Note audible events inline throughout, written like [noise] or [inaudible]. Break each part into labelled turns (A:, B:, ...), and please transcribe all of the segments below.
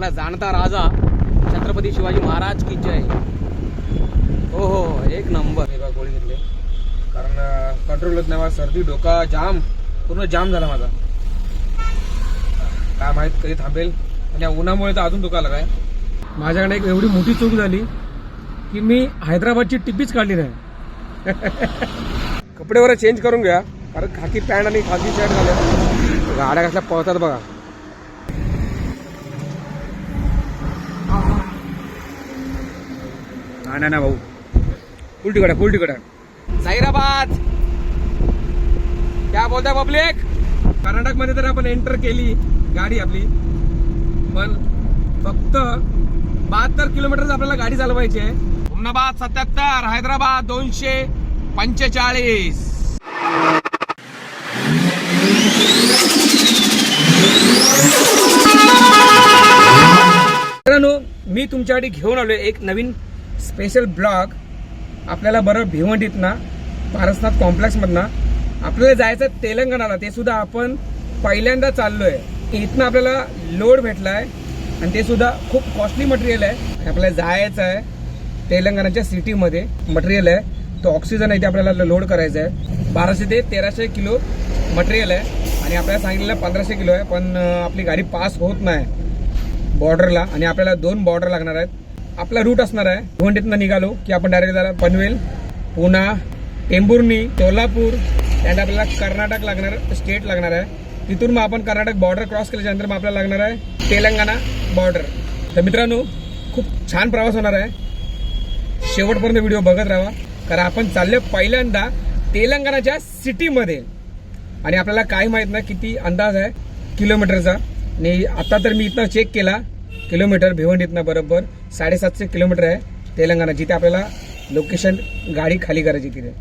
A: आपला जाणता राजा छत्रपती शिवाजी महाराज की जय? हो हो हो, एक नंबर.
B: गोळी घेतली. कारण कंट्रोल होत नाही मला सर्दी डोका जाम. पूर्ण जाम झाला माझा. काय माहीत कधी थांबेल. आणि या उन्हामुळे तर अजून दुखायला काय माझ्याकडे एक एवढी मोठी चूक झाली की मी हैदराबादची टिप्पीच काढली नाही. कपडे वगैरे चेंज करून घ्या. कारण खाकी पॅन्ट आणि खाकी शर्ट घाल्या गाड्या कसल्या पळतात बघा. नाही नाही भाऊ. फुल आहे फुल आहे
A: जाहिराबाद
B: क्या बोलताय पब्लिक? कर्नाटकमध्ये तर आपण एंटर केली गाडी आपली. पण फक्त बहात्तर किलोमीटर आपल्याला गाडी चालवायची आहे.
A: उमनाबाद सत्याहत्तर हैदराबाद दोनशे पंचेचाळीस.
B: मित्रांनो मी तुमच्यासाठी घेऊन आलोय एक नवीन स्पेशल ब्लॉग आपल्याला बरं भिवंडीतनं पारसनाथ कॉम्प्लेक्समधनं आपल्याला जायचं आहे तेलंगणाला. ते सुद्धा आपण पहिल्यांदा चाललोय. इथनं आपल्याला लोड भेटलाय आणि ते सुद्धा खूप कॉस्टली मटेरियल आहे. आपल्याला जायचं आहे तेलंगणाच्या सिटीमध्ये मटेरियल आहे. तो ऑक्सिजन आहे ते आपल्याला लोड करायचं आहे बाराशे ते तेराशे किलो मटेरियल आहे. आणि आपल्याला सांगितलेलं पंधराशे किलो आहे. पण आपली गाडी पास होत नाही. बॉर्डरला आणि आपल्याला दोन बॉर्डर लागणार आहेत. आपला रूट असणार आहे. भिवंडीतनं निघालो की आपण डायरेक्ट जाणार पनवेल पुणा टेंबुर्णी सोलापूर अँड आपल्याला कर्नाटक लागणार स्टेट लागणार आहे. तिथून मग आपण कर्नाटक बॉर्डर क्रॉस केल्याच्यानंतर मग आपल्याला लागणार आहे तेलंगणा बॉर्डर तर मित्रांनो खूप छान प्रवास होणार आहे. शेवटपर्यंत व्हिडिओ बघत राहा कारण आपण चाललो पहिल्यांदा तेलंगणाच्या सिटीमध्ये आणि आपल्याला काही माहीत नाही किती अंदाज आहे किलोमीटरचा आणि आता तर मी इथनं चेक केला. किलोमीटर भिवंडीतनं बरोबर साडेसातशे किलोमीटर आहे तेलंगणा जिथे आपल्याला लोकेशन गाडी खाली करायची तिथे.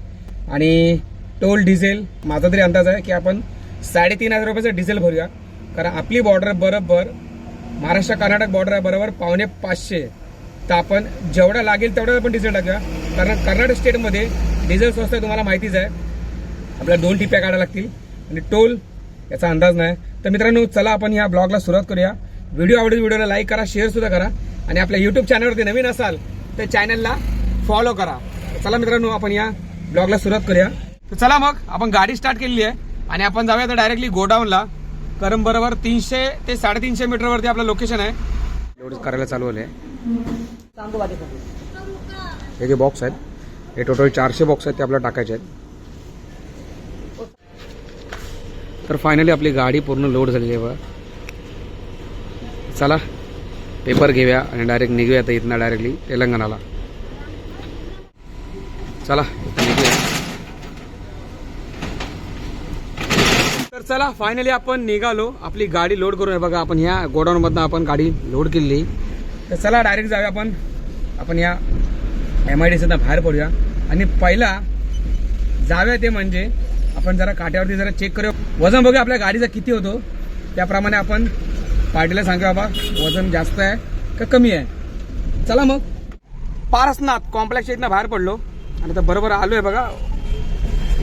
B: आणि टोल डिझेल माझा तरी अंदाज आहे की आपण साडेतीन हजार रुपयाचं डिझेल भरूया. कारण आपली बॉर्डर बरोबर महाराष्ट्र कर्नाटक बॉर्डर आहे बरोबर पावणे पाचशे. तर आपण जेवढा लागेल तेवढं आपण डिझेल टाकूया. कारण कर्नाटक स्टेटमध्ये डिझेल स्वस्त आहे तुम्हाला माहितीच आहे. आपल्याला दोन टिप्या काढायला लागतील. आणि टोल याचा अंदाज नाही. तर मित्रांनो चला आपण ह्या ब्लॉगला सुरुवात करूया. व्हिडिओ आवडेल व्हिडिओला लाईक करा शेअर सुद्धा करा. आणि आपल्या युट्यूब चॅनलवरती नवीन असाल तर चॅनलला फॉलो करा. चला मित्रांनो आपण या ब्लॉगला सुरुवात करूया.
A: तर चला मग आपण गाडी स्टार्ट केलेली आहे. आणि आपण जाऊया तर डायरेक्टली गोडाऊनला. कारण बरोबर तीनशे ते साडेतीनशे मीटरवरती आपलं लोकेशन आहे.
B: एवढंच करायला चालू आहे हे जे बॉक्स आहेत हे टोटल चारशे बॉक्स आहेत ते आपल्याला टाकायचे आहेत. तर फायनली आपली गाडी पूर्ण लोड झालेली आहे बघा. चला पेपर घेऊया आणि डायरेक्ट निघूया तर इथनं डायरेक्टली तेलंगणाला. चला निघूया. तर चला फायनली आपण निघालो. आपली गाडी लोड करून बघा आपण ह्या गोडाऊनमधनं आपण गाडी लोड केली तर चला डायरेक्ट जाऊया आपण. आपण या एम आय डी बाहेर पडूया. आणि पहिला जाऊया ते म्हणजे आपण जरा काट्यावरती जरा चेक करूया. वजन बघूया आपल्या गाडीचा किती होतो. त्याप्रमाणे आपण पार्टीला सांगा बाबा वजन जास्त आहे का कमी आहे? चला मग.
A: पारसनाथ कॉम्प्लेक्सच्या इथनं बाहेर पडलो. आणि आता बरोबर आलो आहे बघा.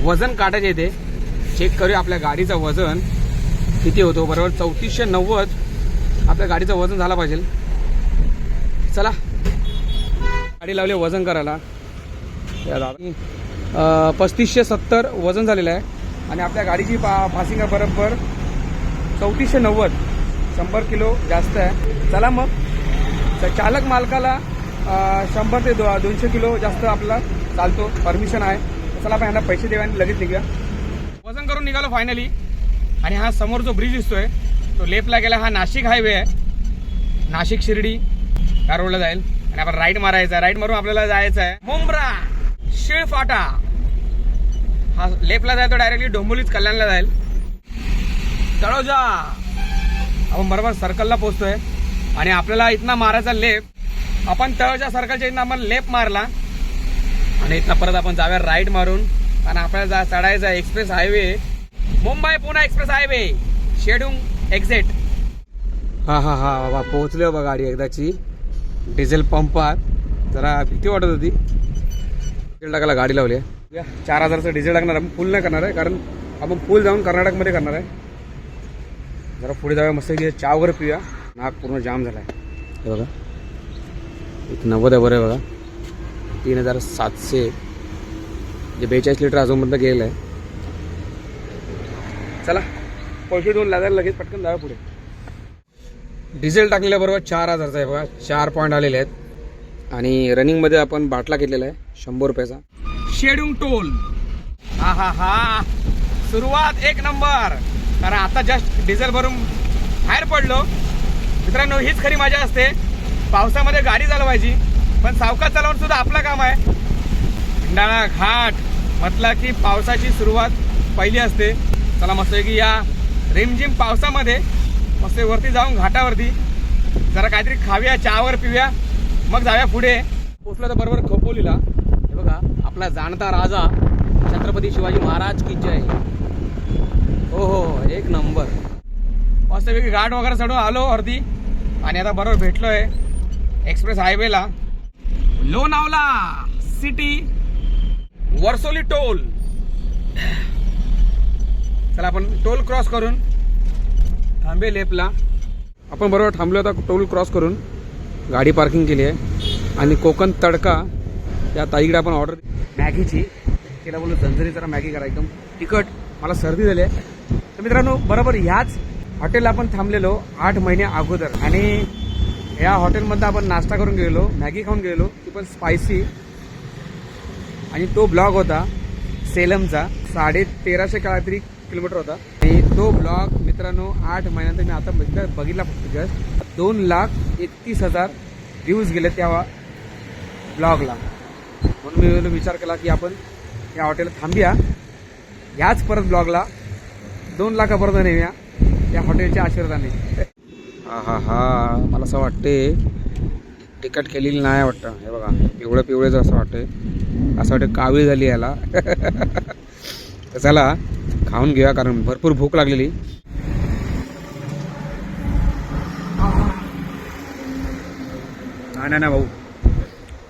A: वजन काटायचे इथे. चेक करूया आपल्या गाडीचं वजन किती होतो. बरोबर चौतीसशे नव्वद. आपल्या गाडीचं वजन झालं पाहिजे. चला. गाडी लावली वजन करायला. पस्तीसशे सत्तर वजन झालेलं आहे. आणि आपल्या गाडीची पा पासिंग बरोबर चौतीसशे नव्वद. शंभर किलो जास्त आहे. चला मग. तर चालक मालकाला शंभर ते दो दोनशे किलो जास्त आपला चालतो. परमिशन आहे. चला आपण यांना पैसे देऊ आणि लगेच निघूया. वजन करून निघालो फायनली आणि हा समोर जो ब्रिज दिसतोय तो लेपला गेला. हा नाशिक हायवे आहे. नाशिक शिर्डी या रोडला जाईल. आणि आपण राईट मारायचा राईट मारून आपल्याला जायचं आहे. मुंब्रा शिळफाटा. हा लेफ्टला जाईल तो डायरेक्टली डोंबोलीच कल्याणला जाईल. तळोजा. आपण बरोबर सर्कलला पोहोचतोय. आणि आपल्याला इथनं मारायचा लेप आपण तळच्या सर्कलच्या इथनं आपण लेप मारला. आणि इथनं परत आपण जाऊया राईट मारून. आणि आपल्याला जा चढायचा express highway Mumbai Pune express highway Shedung exit
B: हा हा हा बाबा पोहोचले हो बाबा गाडी एकदाची. डिझेल पंपात जरा भीती वाटत होती. डिझेल टाकायला गाडी लावली आहे. चार हजारचं डिझेल टाकणार आपण फुल नाही करणार आहे कारण आपण फुल जाऊन कर्नाटकमध्ये करणार आहे. जरा पुढे जाऊया मस्त चहा वगैरे पिऊया. नाक पूर्ण जाम झाला आहे
A: हे बघा. एक नव्वद आहे बरं आहे बघा. तीन हजार सातशे. जे बेचाळीस लिटर अजूनपर्यंत गेलेलं आहे. चला पैसे दोन लागायला लगेच पटकन जाऊया पुढे. डिझेल टाकलेल्याबरोबर चार हजारचा आहे बघा. चार पॉईंट आलेले आहेत. आणि रनिंगमध्ये आपण बाटला घेतलेला आहे. शंभर रुपयाचा. शेडिंग टोल. हा हा हा. सुरुवात एक नंबर. कारण आता जस्ट डिझेल भरून बाहेर पडलो. मित्रांनो हीच खरी मजा असते. पावसामध्ये गाडी चालवायची पण सावकाश चालवून सुद्धा आपलं काम आहे. खंडाळा घाट म्हटलं की पावसाची सुरुवात पहिली असते. चला मस्त की या रिमझिम पावसामध्ये मस्त वरती जाऊन घाटावरती जरा काहीतरी खाऊया चहावर पिऊया. मग जाऊया पुढे. पोचलं तर बरोबर खोपोलीला. हे बघा आपला जाणता राजा छत्रपती शिवाजी महाराज की जय. हो हो हो, एक नंबर. मस्तपैकी घाट वगैरे चढून आलो वरती आणि आता बरोबर भेटलोय express हायवेला. Lonavala city Varsoli toll. चला आपण टोल क्रॉस करून थांबे लेपला. आपण बरोबर थांबलो आता टोल क्रॉस करून. गाडी पार्किंग केली आहे. आणि कोकण तडका या ताईकडे आपण ऑर्डर मॅगीची. तिला बोललो झंझरी जरा मॅगी करा एकदम तिखट. मला सर्दी झाली आहे. तर मित्रांनो बरोबर ह्याच हॉटेलला आपण थांबलेलो आठ महिने अगोदर. आणि या हॉटेलमध्ये आपण नाश्ता करून गेलो मॅगी खाऊन गेलो ती पण स्पायसी आणि तो ब्लॉग होता सेलमचा साडे तेराशे काहीतरी किलोमीटर होता. आणि तो ब्लॉग मित्रांनो आठ महिन्यानंतर मी आता बघितला बघितला फक्त जस्ट दोन लाख एकतीस हजार व्ह्यूज गेले त्या ब्लॉगला म्हणून मी विचार केला की आपण या हॉटेलला थांबूया. याच परत ब्लॉगला दोन लाखापर्यंत नेऊया या. हॉटेलच्या आशीर्वादाने. हा हा हा. मला असं वाटते तिकट केलेली नाही वाटतं. हे बघा पिवळं पिवळेच असं वाटते असं वाटतं कावी झाली याला. [laughs] तर चला खाऊन घेऊया कारण भरपूर भूक लागलेली. नाही नाही नाही भाऊ.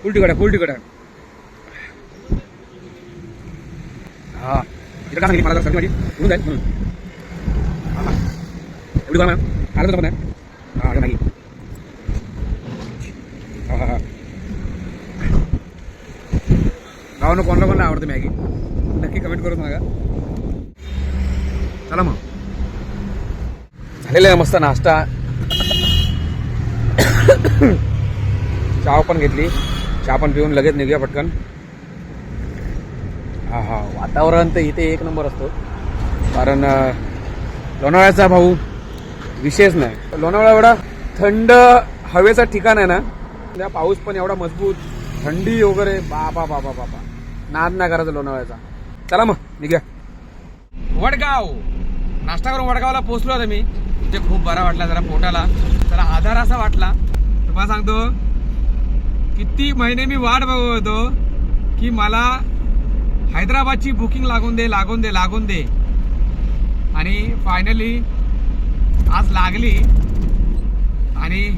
A: फुल तिकट आहे फुल तिकट आहे. हा. इथं का सांगितली मला जरा सर्दी माझी होऊन जाईल. म्हणून एवढी गरम आहे आलं तर पण आहे हा आता नाही. हा हा हा. गावानं कोणाला कोणाला आवडते मॅगी? नक्की कमेंट करून सांगा. चला मग. झालेला आहे मस्त नाश्ता. [coughs] चहा पण घेतली. चहा पण पिऊन लगेच निघूया पटकन. हा हा. वातावरण तर इथे एक नंबर असतो. कारण लोणावळ्याचा भाऊ विशेष नाही. लोणावळा एवढा थंड हवेचा ठिकाण आहे ना त्या पाऊस पण एवढा मजबूत थंडी वगैरे बाबा बाबा बाबा. नाद नाही करायचा लोणावळ्याचा. चला मग निघ्या. वडगाव. नाश्ता करून वडगावला पोहोचलो होतो मी. म्हणजे खूप बरा वाटला जरा पोटाला. जरा आधार असा वाटला. तुम्हाला सांगतो किती महिने मी वाट बघत होतो की मला हैदराबादची बुकिंग लागून दे लागून दे लागून दे. आणि फायनली आज लागली आणि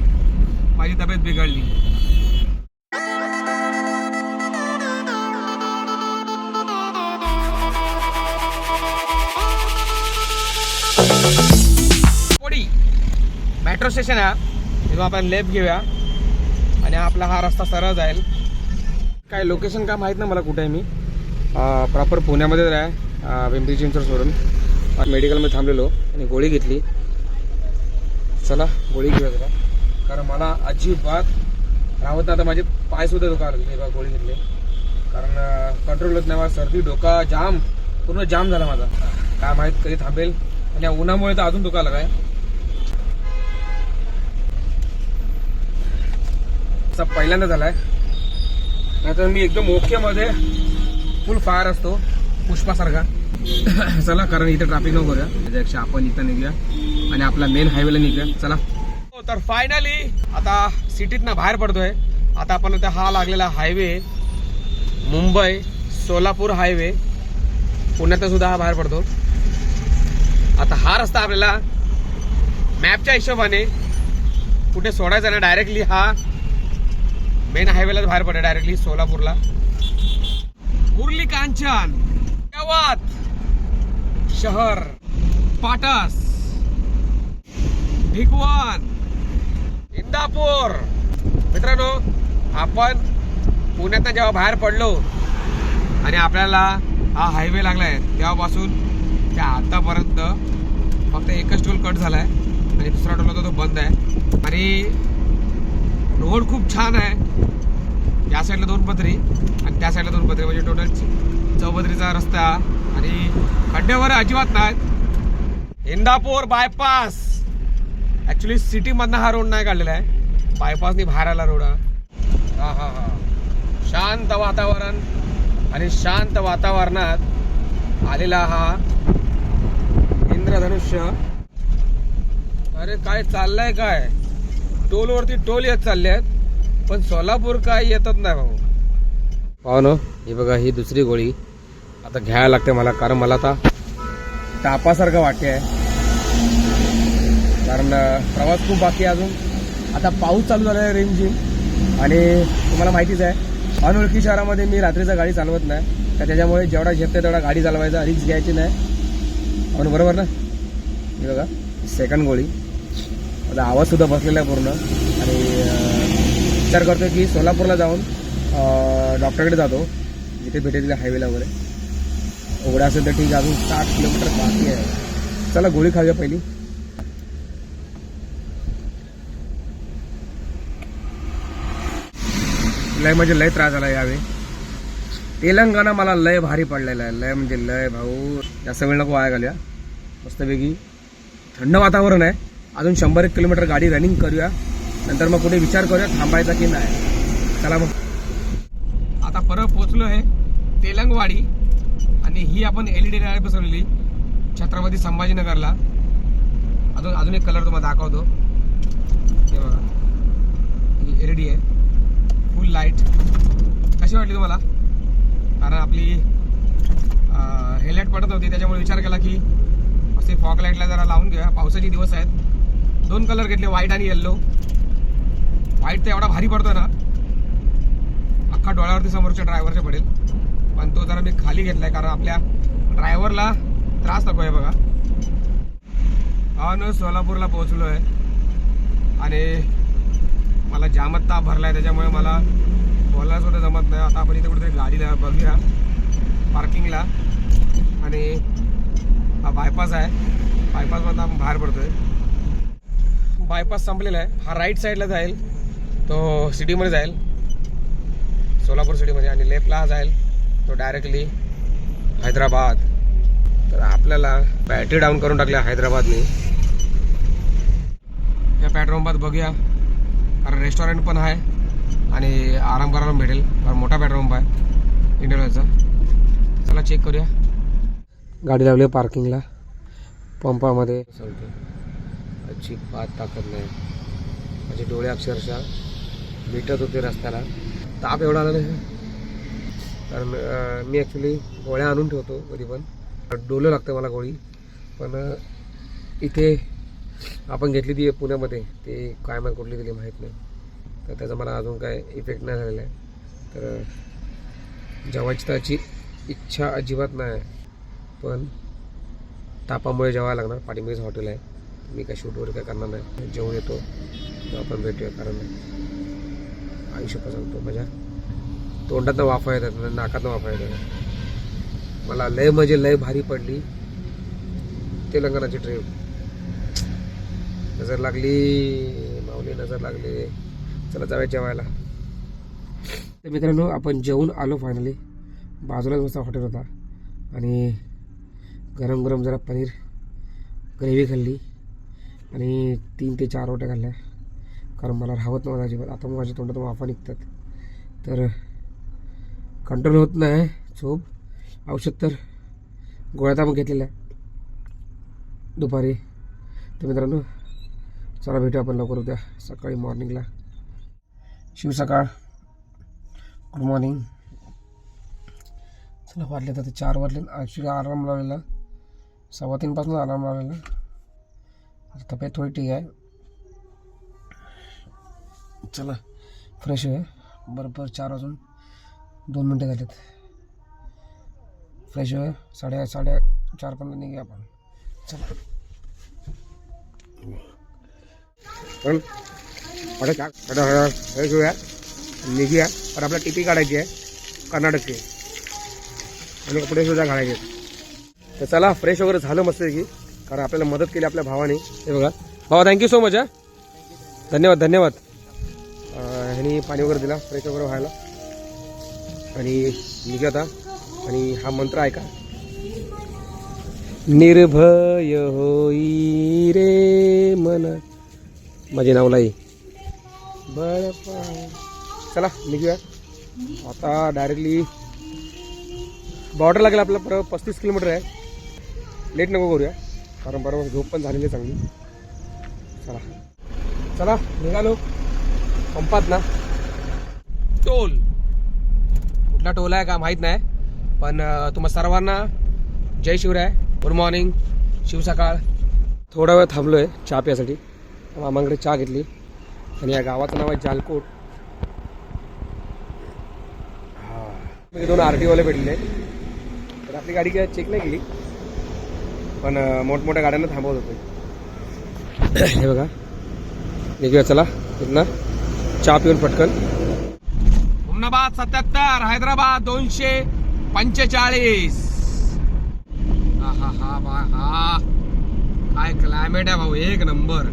A: माझी तब्येत बिघडली. मेट्रो स्टेशन आहे. तेव्हा आपण लेफ्ट घेऊया. आणि आपला हा रस्ता सरळ जाईल. काय लोकेशन काय माहीत नाही मला कुठे आहे मी. प्रॉपर पुण्यामध्येच आहे पिंपरी चिंचवड सोडून. मेडिकलमध्ये थांबलेलो आणि गोळी घेतली. चला गोळी घेऊया जरा. कारण मला अजिबात राहत नाही आता माझे पाय सुद्धा लागले. बा बघा गोळी घेतली. कारण कंट्रोल होत नाही मला सर्दी डोका जाम. पूर्ण जाम झाला माझा. काय माहीत कधी थांबेल. आणि या उन्हामुळे तर अजून दुखायला काय पहिल्यांदा झालाय. नाहीतर मी एकदम ओके मध्ये फुल फायर असतो पुष्पासारखा. चला कारण इथे ट्रॅफिक नको करूया. त्याच्यापेक्षा आपण इथं निघूया आणि आपला मेन हायवेला निघूया. चला. हो, तर फायनली आता सिटीतनं बाहेर पडतोय. आता आपण इथे हा लागलेला हायवे मुंबई सोलापूर हायवे पुण्यात सुद्धा हा बाहेर पडतो. आता हा रस्ता आपल्याला मॅपच्या हिशोबाने कुठे सोडायचा ना डायरेक्टली हा मेन हायवेलाच बाहेर पडतो डायरेक्टली सोलापूरला. मुरली कांचन गावात शहर पाटस भिगवान इंदापूर. मित्रांनो आपण पुण्यात जेव्हा बाहेर पडलो आणि आपल्याला हा हायवे लागलाय तेव्हापासून त्या आतापर्यंत फक्त एकच टोल कट झालाय आणि दुसरा टोल होता तो बंद आहे. आणि रोड खूप छान आहे. या साईडला दोन पदरी आणि त्या साईडला दोन पदरी. म्हणजे टोटल चौपदरीचा रस्ता आणि खड्ड्यावर अजिबात नाही. इंदापूर बायपास ऍक्च्युली सिटीमधनं हा रोड नाही काढलेला आहे. बायपासनी बाहेर आला रोड हा. हा हा हा. शांत वातावरण आणि शांत वातावरणात आलेला हा इंद्रधनुष्य. अरे काय चाललंय काय? टोलवरती टोल येत चालले आहेत पण सोलापूर काय येतच नाही भाऊ. पाहू ना ही बघा ही दुसरी गोळी. आता घ्यायला लागते मला कारण मला आता तापासारखं वाटते आहे कारण प्रवास खूप बाकी आहे अजून. आता पाऊस चालू झाला आहे रिमझिम आणि तुम्हाला माहितीच आहे अनोळखी शहरामध्ये मी रात्रीचा गाडी चालवत नाही. तर त्याच्यामुळे जेवढा झेपते तेवढा गाडी चालवायचा रिक्स घ्यायची नाही. म्हणून बरोबर ना? हे बघा सेकंड गोळी. आता आवाज सुद्धा बसलेला आहे पूर्ण. आणि विचार करतो की सोलापूरला जाऊन डॉक्टरकडे जातो. जिथे भेटेल तिथे हायवेला वगैरे. उघडा असेल तर ठीक आहे अजून साठ किलोमीटर बाकी आहे. चला गोळी खाऊया पहिली. लय म्हणजे लय त्रास झाला यावेळी. तेलंगणा मला लय भारी पडलेला आहे. लय म्हणजे लय भाऊ. जास्त वेळ नको वाया घालूया. मस्तपैकी थंड वातावरण आहे. अजून शंभर एक किलोमीटर गाडी रनिंग करूया. नंतर मग कुठे विचार करूया थांबायचा की नाही. चला मग. आता परत पोचलो आहे तेलंगवाडी आणि ही आपण एल ई डी लाइट बसवलेली छत्रपती संभाजीनगरला. अजून अजून एक कलर तुम्हाला दाखवतो. हे बघा. ही एल ई डी आहे. फुल लाइट कशी वाटली तुम्हाला? कारण आपली हेडलाईट पडत होती त्याच्यामुळे विचार केला की असे फॉग लाईटला जरा लावून घेऊया. पावसाचे दिवस आहेत. दोन कलर घेतले व्हाईट आणि येल्लो वाईट तर एवढा भारी पडतो ना. अख्खा डोळ्यावरती समोरच्या ड्रायव्हरच्या पडेल. पण तो जरा मी खाली घेतलाय कारण आपल्या ड्रायव्हरला त्रास नको आहे बघा. अन न सोलापूरला पोहोचलो आहे आणि मला जामत ताप भरलाय त्याच्यामुळे मला बोलायला सुद्धा जमत नाही. आता आपण इथे कुठेतरी गाडीला बघूया. पार्किंगला आणि हा बायपास आहे. बायपासमधून आपण बाहेर पडतोय. बायपास संपलेला आहे. हा राईट साईडला जाईल. तो सिटीमध्ये जाईल. सोलापूर सिटीमध्ये आणि लेफ्टला जाईल. तो डायरेक्टली हैदराबाद. तर आपल्याला बॅटरी डाऊन करून टाकल्या हैदराबादनी. या पेट्रोल बघूया. कारण रेस्टॉरंट पण आहे. आणि आराम करायला भेटेल. कारण मोठा पेट्रोल आहे. इंडियन चला चेक करूया. गाडी लावली पार्किंगला पंपामध्ये. सांगतो अजिबात ताकद नाही. माझे डोळे अक्षरशः भेटत होते रस्त्याला. ताप एवढा आला नाही. कारण मी ॲक्च्युली गोळ्या आणून ठेवतो कधी पण. डोलं लागतं मला गोळी. पण इथे आपण घेतली ती पुण्यामध्ये. ते काय मला कुठली दिली माहीत नाही. तर त्याचा मला अजून काय इफेक्ट नाही झालेला आहे. तर जेवायची त्याची इच्छा अजिबात नाही आहे. पण तापामुळे जेवायला लागणार. पाठीमध्येच हॉटेल आहे. मी काय शूट वगैरे काय करणार नाही. जेवून येतो. आपण भेटूया कारण आयुष्य सांगतो माझ्या म्हणजे तोंडातनं वाफा येतात म्हणजे नाकातनं वाफा येतात. मला लय म्हणजे लय भारी पडली तेलंगणाची ट्रिप नजर लागली माऊली नजर लागली. चला जाऊया जेवायला. तर मित्रांनो आपण जेवून आलो फायनली बाजूलाच मस्त हॉटेल होता. आणि गरम गरम जरा पनीर ग्रेव्ही खाल्ली. आणि तीन ते चार रोट्या खाल्ल्या. कारण मला राहत नव्हतं अजिबात. आता माझ्या तोंडातून वाफा निघतात. तर कंट्रोल होत नाही झोप औषध तर गोळ्यात आपण घेतलेल्या आहे. दुपारी. तर मित्रांनो चला भेटू आपण लवकर उद्या सकाळी मॉर्निंगला शिव सकाळ. गुड मॉर्निंग चला वाजले तर चार वाजले. ॲक्च्युली अलार्म लावलेला. सव्वा तीनपासून अलार्म लावलेला. तब्येत थोडी ठीक आहे. चला फ्रेश आहे बरोबर चार वाजून दोन मिनटं झालेत. फ्रेश आहे साडे साडे चारपर्यंत निघूया आपण. चला. पण
B: आता चा- आता निघूया. पण आपला टिपी काढायची आहे. कर्नाटकची. आणि कपडे सुद्धा घालायचे तर चला फ्रेश वगैरे झालं मस्त की कारण आपल्याला मदत केली आपल्या भावाने. हे बघा. भावा थँक्यू सो मच हा. धन्यवाद धन्यवाद. ह्यांनी पाणी वगैरे दिला फ्रेश वगैरे व्हायला. आणि निघा आता. आणि हा मंत्र ऐका. निर्भय होई रे मन. माझे नाव लाई. बर चला निघूया. आता डायरेक्टली बॉर्डर लागेल आपला परत पस्तीस किलोमीटर आहे. लेट नको करूया. कारण बरोबर झोप पण झालेली आहे चांगली. चला. चला निघालो. पंपात ना. टोल. कुठला टोल आहे का माहीत नाही. पण तुम्हा सर्वांना जय शिवराय. गुड मॉर्निंग शिव सकाळ. थोडा वेळ थांबलो आहे चहा प्यासाठी. मामांकडे चहा घेतली. आणि या गावाचं नाव आहे जालकोट. हा. दोन आर टीओले भेटले. तर आपली गाडी काय चेक नाही केली. पण मोठमोठ्या गाड्यांना थांबवत होते. हे बघा. निघूया चला. इथनं. चहा पिऊन पटकन. उमनाबाद सत्याहत्तर हैदराबाद दोनशे पंचेचाळीस. हा हा हा हा. काय क्लायमेट आहे भाऊ एक नंबर.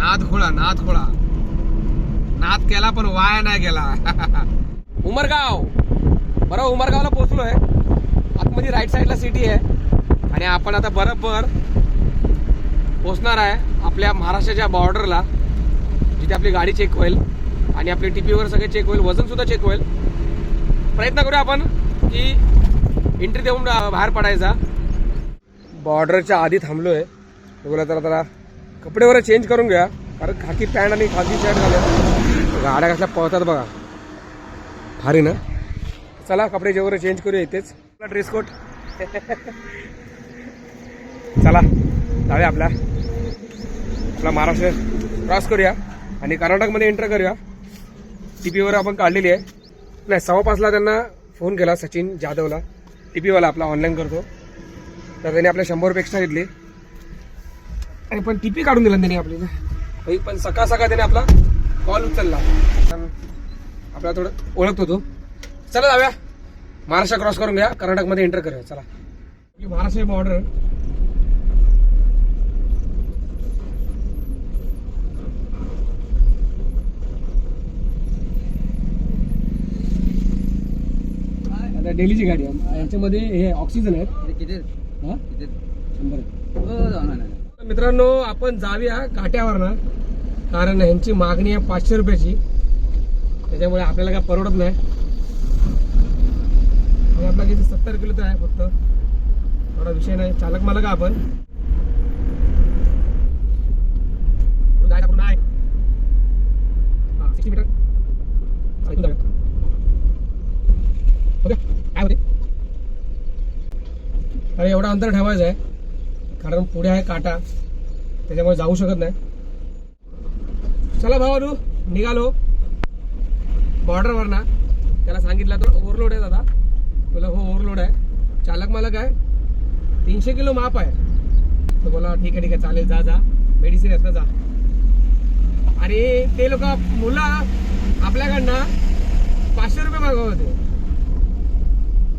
B: नाद खोळा नाद खोळा. नाद केला पण वाया नाही गेला. [laughs] उमरगाव. बरं उमरगावला पोचलोय आतमध्ये राईट साईडला सिटी आहे. आणि आपण आता बरोबर पोचणार आहे आपल्या महाराष्ट्राच्या बॉर्डरला जिथे आपली गाडी चेक होईल. आणि आपले टी पीवर सगळे चेक होईल वजन सुद्धा चेक होईल. प्रयत्न करूया आपण की एंट्री देऊन बाहेर पडायचा. बॉर्डरच्या आधी थांबलोय. बोला तर जरा कपडे वगैरे चेंज करून घ्या कारण खाकी पॅन्ट आणि खाकी शर्ट घालूया. गाड्या कसल्या पळतात बघा. भारी ना? चला कपडे जे वगैरे चेंज करूया इथेच. ड्रेस कोट [laughs] चला जाऊया आपल्या. आपला महाराष्ट्र क्रॉस करूया. आणि कर्नाटकमध्ये एंटर करूया. टीपीवर आपण काढलेली आहे. नाही सव्वा पाचला त्यांना फोन केला सचिन जाधवला. टीपीवाला आपला ऑनलाईन करतो. तर त्याने आपल्या शंभर रुपये एक्स्ट्रा घेतली. आणि पण टीपी काढून दिला त्यांनी आपल्याला भाई पण सकाळ सकाळ त्याने आपला कॉल उचलला. आपला आपल्याला थोडं ओळखतो तो. चला जाऊया. महाराष्ट्र क्रॉस करून घ्या. कर्नाटकमध्ये एंटर करूया. चला. महाराष्ट्र बॉर्डर आता डेलीची गाडी आहे. याच्यामध्ये हे ऑक्सिजन आहेत. हा? शंभर आहे. मित्रांनो आपण जाऊया काट्यावर ना कारण ह्यांची मागणी आहे पाचशे रुपयाची. त्याच्यामुळे आपल्याला काय परवडत नाही. आणि आपला किती सत्तर किलोचा आहे फक्त. थोडा विषय नाही. चालक मला का आपण पुढे जायचं पुढे नाही हा सिक्स्टी मीटर चला, इथून जाऊया ओके काय होते अरे एवढा अंतर ठेवायचं आहे. कारण पुढे आहे काटा. त्याच्यामुळे जाऊ शकत नाही. चला भावानू निघालो. बॉर्डरवर ना. त्याला सांगितलं तर ओव्हरलोड आहे दादा. बोला हो ओव्हरलोड आहे. चालक मला काय तीनशे किलो माप आहे. तर बोला ठीक आहे ठीक आहे चालेल जा जा. मेडिसिन आहेत ना जा. आणि ते लोक मुलं आपल्याकडनं पाचशे रुपये मागवत होते.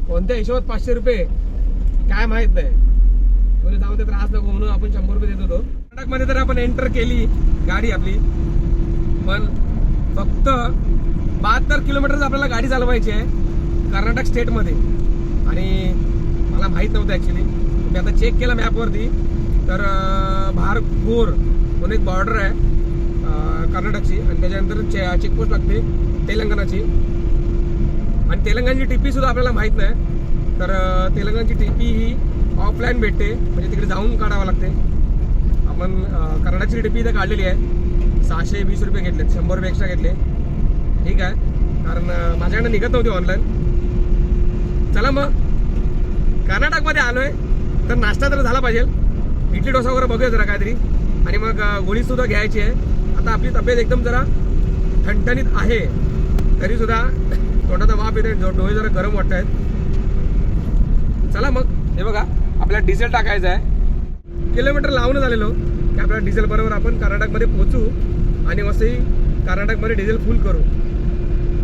B: कोणत्या हिशोबात पाचशे रुपये? काय माहीत नाही. बोले जाऊ दे त्रास नको म्हणून आपण शंभर रुपये देत होतो. कर्नाटकमध्ये तर आपण एंटर केली गाडी आपली पण फक्त बहात्तर किलोमीटर आपल्याला गाडी चालवायची आहे कर्नाटक स्टेटमध्ये आणि मला माहीत नव्हतं ॲक्च्युली मी आता चेक केलं मॅपवरती तर अं, भारगोर म्हणून एक बॉर्डर आहे कर्नाटकची. आणि त्याच्यानंतर चे चेकपोस्ट लागते तेलंगणाची. आणि तेलंगणाची टीपी सुद्धा आपल्याला माहीत नाही. तर अं, तेलंगणाची टीपी ही ऑफलाईन भेटते. म्हणजे तिकडे जाऊन काढावं लागते. आपण अं, कर्नाटकची टीपी इथे काढलेली आहे सहाशे वीस रुपये घेतले शंभर रुपये एक्स्ट्रा घेतले. ठीक आहे? कारण माझ्याकडे निघत नव्हती ऑनलाईन चला मग. कर्नाटकमध्ये आलोय तर नाश्ता तर झाला पाहिजे. इडली डोसा वगैरे बघूया जरा काहीतरी. आणि मग अं, गोळी सुद्धा घ्यायची आहे. आता आपली तब्येत एकदम जरा ठणठणीत आहे. तरी सुद्धा तोंडाचा वाफ येते डोळे जरा गरम वाटत आहेत चला मग. हे बघा आपल्याला डिझेल टाकायचं आहे. किलोमीटर लावून झालेलो की आपल्याला डिझेल बरोबर आपण कर्नाटकमध्ये पोहोचू आणि मस्तही कर्नाटकमध्ये डिझेल फुल करू.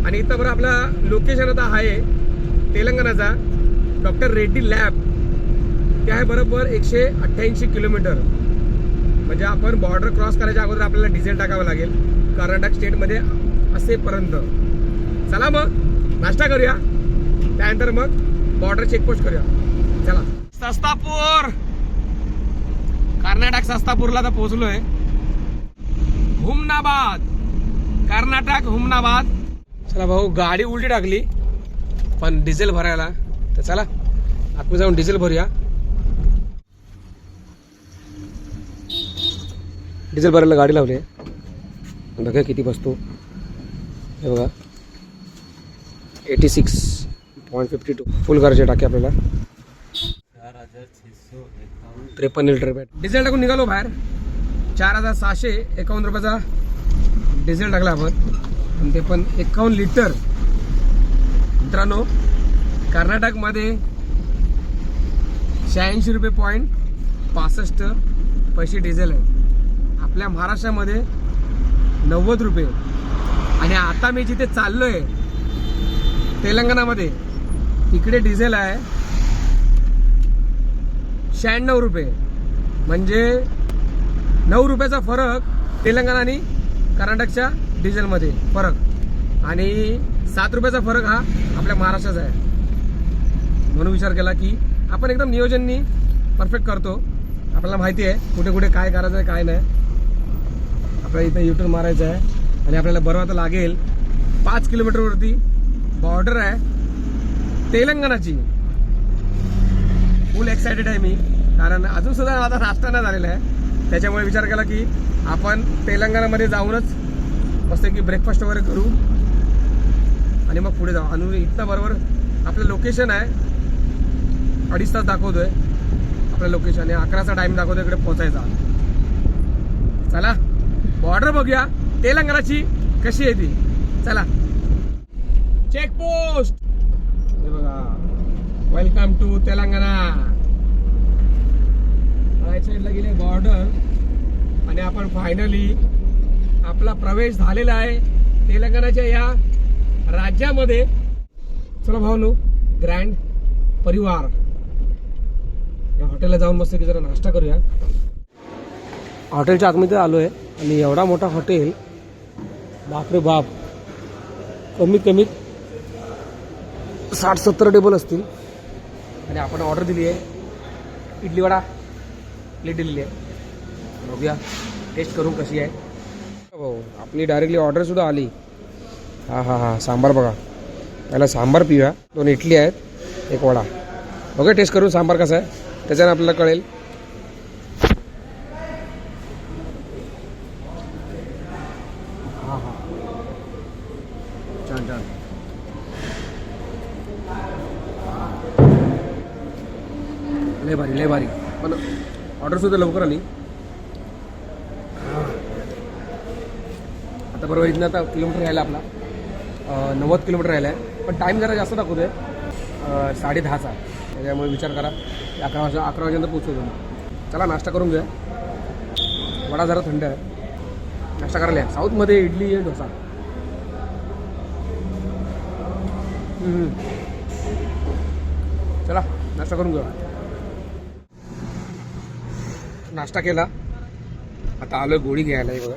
B: आणि इथं बरं आपला लोकेशन आता आहे तेलंगणाचा डॉक्टर रेड्डी लॅब ते आहे बरोबर एकशे अठ्ठ्याऐंशी किलोमीटर. म्हणजे आपण बॉर्डर क्रॉस करायच्या अगोदर आपल्याला डिझेल टाकावं लागेल कर्नाटक स्टेटमध्ये असेपर्यंत. चला मग नाश्ता करूया. त्यानंतर मग बॉर्डर चेकपोस्ट करूया. चला. सस्तापूर. कर्नाटक सस्तापूरला तर पोहोचलोय. हुमनाबाद. कर्नाटक हुमनाबाद. चला भाऊ गाडी उलटी टाकली पण डिझेल भरायला. तर चला आतमध्ये जाऊन डिझेल भरूया. डिझेल भरायला गाडी लावली. आहे बघा किती बसतो. हे बघा. Eighty six point fifty two full घरचे टाके आपल्याला. त्रेपन्न लिटर बॅट डिझेल टाकून निघालो बाहेर. चार हजार सहाशे एकावन्न रुपयाचा डिझेल टाकला आपण. आणि ते पण एकावन्न लिटर मित्रांनो कर्नाटकमध्ये शहाऐंशी रुपये पॉईंट पासष्ट पैसे डिझेल आहे. आपल्या महाराष्ट्रामध्ये नव्वद रुपये. आणि आता मी जिथे चाललो आहे तेलंगणामध्ये इकडे डिझेल आहे. शहाण्णव रुपये. म्हणजे नऊ रुपयाचा फरक तेलंगणा आणि कर्नाटकच्या डिझेलमध्ये फरक. आणि सात रुपयाचा फरक हा आपल्या महाराष्ट्राचा आहे. म्हणून विचार केला की आपण एकदम नियोजननी परफेक्ट करतो. आपल्याला माहिती आहे कुठे कुठे काय करायचं आहे काय नाही. आपल्याला इथं यूट्यूब मारायचं आहे. आणि आपल्याला बरं तर लागेल. पाच किलोमीटरवरती बॉर्डर आहे. तेलंगणाची. फुल एक्सायटेड आहे मी. कारण अजून सुद्धा माझा नाश्ता नाही झालेला आहे. त्याच्यामुळे विचार केला की आपण तेलंगणामध्ये जाऊनच मस्त की ब्रेकफास्ट वगैरे करू. आणि मग पुढे जाऊ. आणि इथं बरोबर आपलं लोकेशन आहे. अडीच तास दाखवतोय. आपलं लोकेशन आणि अकराचा टाईम दाखवतोय इकडे पोहोचायचा. चला बॉर्डर बघूया. तेलंगणाची कशी आहे ती? चला. Checkpost welcome to Telangana right साईडला गेले बॉर्डर आणि आपण फायनली आपला प्रवेश झालेला आहे तेलंगणाच्या या राज्यामध्ये. चला भावनो ग्रँड परिवार. या हॉटेलला जाऊन मस्त की जरा नाश्ता करूया. हॉटेलच्या आतमध्ये आलो आहे आणि एवढा मोठा हॉटेल बापरे बाप. कमीत कमीत साठ सत्तर टेबल असतील. आणि आपण ऑर्डर दिली आहे इडली वडा. प्लेट दिलेली आहे. बघूया. टेस्ट करून कशी आहे. भाऊ आपली डायरेक्टली ऑर्डरसुद्धा आली. हां हां हां. सांबार बघा. पहिला सांबार पिऊया. दोन इडली आहेत. एक वडा. बघा टेस्ट करून सांबार कसा आहे. त्याच्यानं आपल्याला कळेल हां हां छान छान लय भारी लय भारी. पण ऑर्डर सुद्धा लवकर आली. आता बरोबर इथनं आता किलोमीटर राहिला आपला. नव्वद किलोमीटर राहिला आहे पण टाईम जरा जास्त दाखवतो आहे साडे दहाचा. त्याच्यामुळे विचार करा. अकरा वाजता अकरा वाजेनंतर पोचवतो मी चला नाश्ता करून घ्या वडा जरा थंड आहे. नाश्ता करायला या. साऊथमध्ये इडली आहे डोसा. चला नाश्ता करून घेऊ नाश्ता केला. आता आलोय गोळी घ्यायला हे बघा.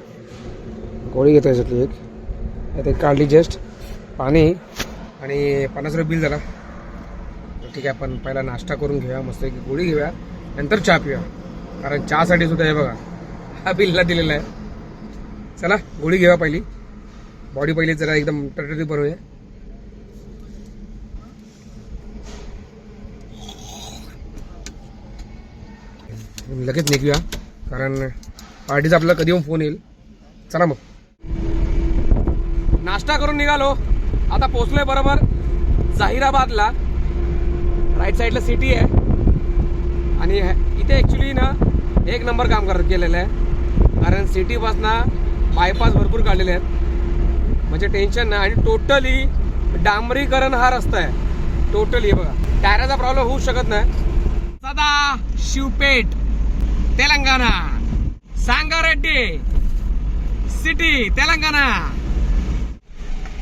B: गोळी घेतो याच्यातली एक. आता एक काढली जस्ट पाणी आणि पन्नास रुपये बिल झाला. ठीक आहे आपण पहिला नाश्ता करून घेऊया मस्त एक गोळी घेऊया. नंतर चहा पिऊया. कारण चहासाठी सुद्धा हे बघा हा बिलला दिलेला आहे. चला गोळी घेऊया पहिली. बॉडी पहिली जरा एकदम टटटी बनवूया. लगेच निघूया. कारण पार्टीचा आपला कधी येऊन फोन येईल. चला मग. नाश्ता करून निघालो. आता पोचलोय बरोबर जाहिराबादला. राईट साईडला सिटी आहे. आणि इथे ॲक्च्युली ना एक नंबर काम करत गेलेलं आहे. कारण सिटीपासनं बायपास भरपूर काढलेले आहेत. म्हणजे टेन्शन नाही. आणि टोटली डांबरीकरण हा रस्ता आहे. टोटली बघा. टायराचा प्रॉब्लेम होऊ शकत नाही. सदा शिवपेठ. तेलंगणा సంగారెడ్డి सिटी तेलंगणा.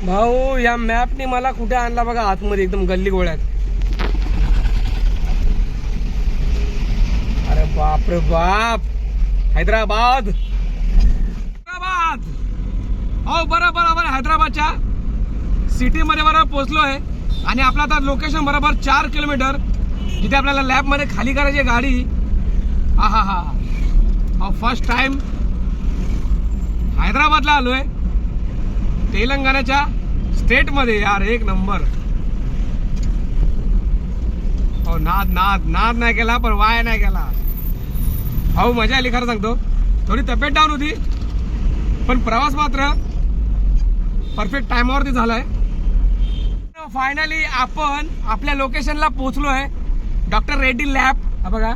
B: भाऊ या मॅपने मला कुठे आणला बघा आतमध्ये एकदम गल्ली गोळ्यात. अरे बाप रे बाप. हैदराबाद. हैदराबाद. हो बरं बरोबर हैदराबादच्या सिटीमध्ये बरोबर पोहोचलो आहे. आणि आपलं आता लोकेशन बरोबर चार किलोमीटर जिथे आपल्याला लॅबमध्ये खाली करायची आहे गाडी. हा हा. हा फर्स्ट टाइम हैदराबादला आलोय. तेलंगणाच्या स्टेटमध्ये यार एक नंबर हो नाद नाद नाद नाही केला पण वाया नाही केला अहो मजा आली खरं सांगतो. थोडी तब्येत डाऊन होती पण प्रवास मात्र परफेक्ट टायमावरती झालाय. फायनली आपण आपल्या लोकेशनला पोहोचलोय. डॉक्टर रेड्डी लॅब हा बघा.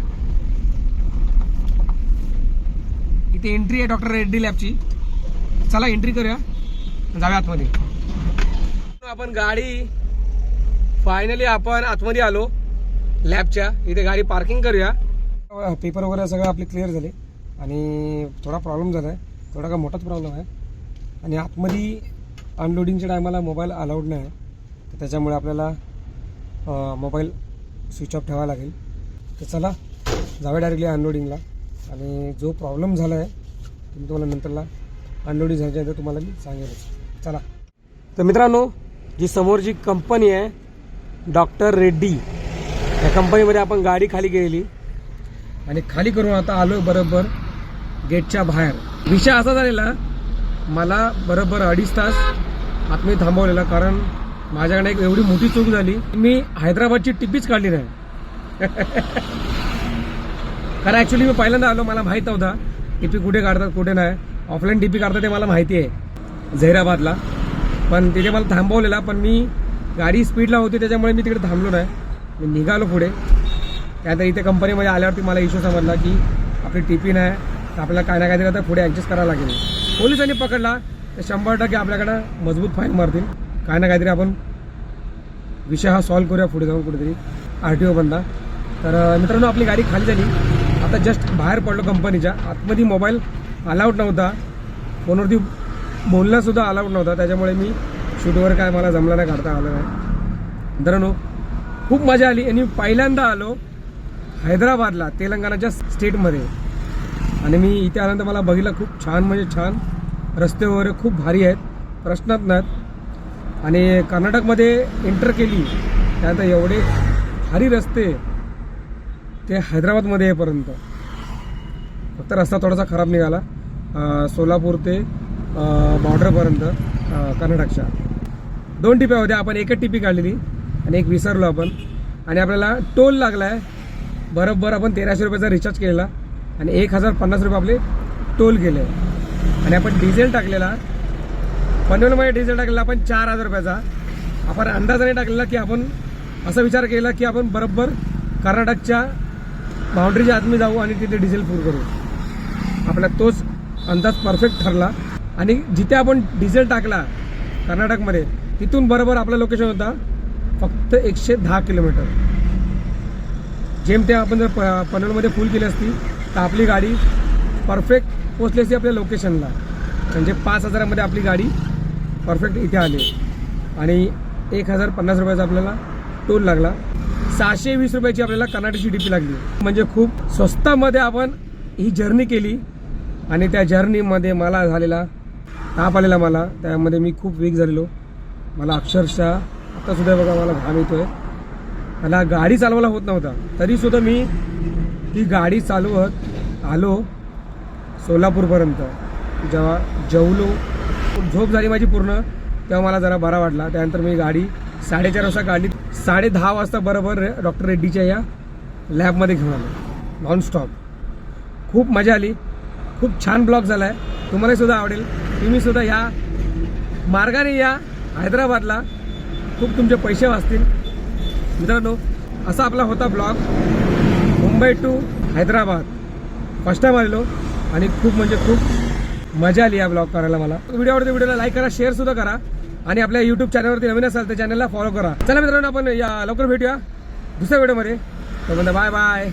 B: इथे एंट्री आहे डॉक्टर रेड्डी लॅबची चला एंट्री करूया. जाऊया आतमध्ये. आपण गाडी फायनली आपण आतमध्ये आलो लॅबच्या. इथे गाडी पार्किंग करूया. पेपर वगैरे सगळं आपले क्लिअर झाले. आणि थोडा प्रॉब्लेम झाला आहे थोडा का मोठाच प्रॉब्लेम आहे. आणि आतमध्ये अनलोडिंगच्या टायमाला मोबाईल अलाउड नाही. आहे तर त्याच्यामुळे आपल्याला मोबाईल स्विच ऑफ ठेवावा लागेल. तर चला जाऊया डायरेक्टली अनलोडिंगला आणि जो प्रॉब्लेम झाला आहे तुम्ही मी तुम्हाला नंतरला अनलोडिंग झाल्याच्यानंतर तुम्हाला मी सांगेलच. चला. तर मित्रांनो जी समोर जी कंपनी आहे डॉक्टर रेड्डी या कंपनीमध्ये आपण गाडी खाली गेली आणि खाली करून आता आलो बरोबर गेटच्या बाहेर. विषय असा झालेला मला बरोबर अडीच तास आतमध्ये थांबवलेला कारण माझ्याकडे एक एवढी मोठी चूक झाली मी हैदराबादची टिप्पीच काढली नाही. [laughs] कारण ॲक्च्युली मी पहिल्यांदा आलो मला माहीत नव्हता टीपी कुठे काढतात कुठे नाही. ऑफलाईन टीपी काढतात ते मला माहिती आहे झैराबादला पण तिथे मला थांबवलेला पण मी गाडी स्पीडला होती त्याच्यामुळे मी तिकडे थांबलो नाही. मी निघालो पुढे. त्यानंतर इथे कंपनीमध्ये आल्यावरती मला इश्यू समजला की आपली टिपी नाही तर आपल्याला काय ना काहीतरी आता पुढे ॲडजस्ट करावं लागेल. पोलिसांनी पकडला तर शंभर टक्के आपल्याकडं मजबूत फाईन मारतील. काय ना काहीतरी आपण विषय हा सॉल्व्ह करूया पुढे जाऊन कुठेतरी. आर टी ओ बंदा तर मित्रांनो आपली गाडी खाली झाली. आता जस्ट बाहेर पडलो कंपनीच्या आतमध्ये मोबाईल अलाउड नव्हता. फोनवरती बोलणंसुद्धा अलाउड नव्हता. त्याच्यामुळे मी शूटवर काय मला जमला नाही काढता आलं नाही. मित्रांनो खूप मजा आली. आणि मी पहिल्यांदा आलो हैदराबादला तेलंगणाच्या स्टेटमध्ये आणि मी इथे आल्यानंतर मला बघितलं खूप छान म्हणजे छान. रस्ते वगैरे खूप भारी आहेत. प्रश्नात नाहीत. आणि कर्नाटकमध्ये एंटर केली. त्यानंतर एवढे भारी रस्ते. ते हैदराबादमध्ये येईपर्यंत फक्त रस्ता थोडासा खराब निघाला. सोलापूर ते बॉर्डरपर्यंत कर्नाटकच्या. दोन टिप्या होत्या आपण एकच टिपी काढलेली आणि एक विसरलो आपण. आणि आपल्याला टोल लागला आहे बरोबर आपण तेराशे रुपयाचा रिचार्ज केलेला आणि एक हजार पन्नास रुपये आपले टोल केले. आणि आपण डिझेल टाकलेला. पनवेलमध्ये डिझेल टाकलेला आपण चार हजार रुपयाचा. आपण अंदाजाने टाकलेला की आपण असा विचार केला की आपण बरोबर कर्नाटकच्या बाउंड्रीच्या आतमध्ये जाऊ आणि तिथे डिझेल फुल करू. आपला तोच अंदाज परफेक्ट ठरला. आणि जिथे आपण डिझेल टाकला कर्नाटकमध्ये तिथून बरोबर आपला लोकेशन होता फक्त एकशे दहा किलोमीटर. जेम ते आपण जर प पनवेलमध्ये फुल केली असती तर आपली गाडी परफेक्ट पोचली असती आपल्या लोकेशनला म्हणजे पाच हजारामध्ये आपली गाडी परफेक्ट इथे आली. आणि एक हजार पन्नास रुपयाचा आपल्याला टोल लागला. सहाशे वीस रुपयाची आपल्याला कर्नाटकची डीपी लागली. म्हणजे खूप स्वस्तामध्ये आपण ही जर्नी केली आणि त्या जर्नीमध्ये मला झालेला ताप आलेला मला. त्यामध्ये मी खूप वीक झालेलो. मला अक्षरशः आतासुद्धा बघा मला घाम आहे मला गाडी चालवायला होत नव्हता. तरीसुद्धा मी ती गाडी चालवत आलो सोलापूरपर्यंत. जेव्हा जेवलो झोप झाली माझी पूर्ण तेव्हा मला जरा बरा वाटला. त्यानंतर मी गाडी साडेचार वाजता काढली. साडे दहा वाजता बरोबर डॉक्टर रेड्डीच्या या लॅबमध्ये घेऊन आलो. नॉनस्टॉप खूप मजा आली. खूप छान ब्लॉग झाला आहे तुम्हालाही सुद्धा आवडेल. तुम्ही सुद्धा या मार्गाने या हैदराबादला. खूप तुमचे पैसे वाचतील. मित्रांनो असा आपला होता blog. Mumbai to Hyderabad. First time आलेलो आणि खूप म्हणजे खूप मजा आली या ब्लॉग करायला मला. व्हिडिओ आवडतो व्हिडिओला लाईक करा शेअरसुद्धा करा. आणि आपल्या युट्यूब चॅनलवरती नवीन असाल तर चॅनलला फॉलो करा. चला मित्रांनो आपण या लवकर भेटूया दुसऱ्या व्हिडिओमध्ये तर बाय बाय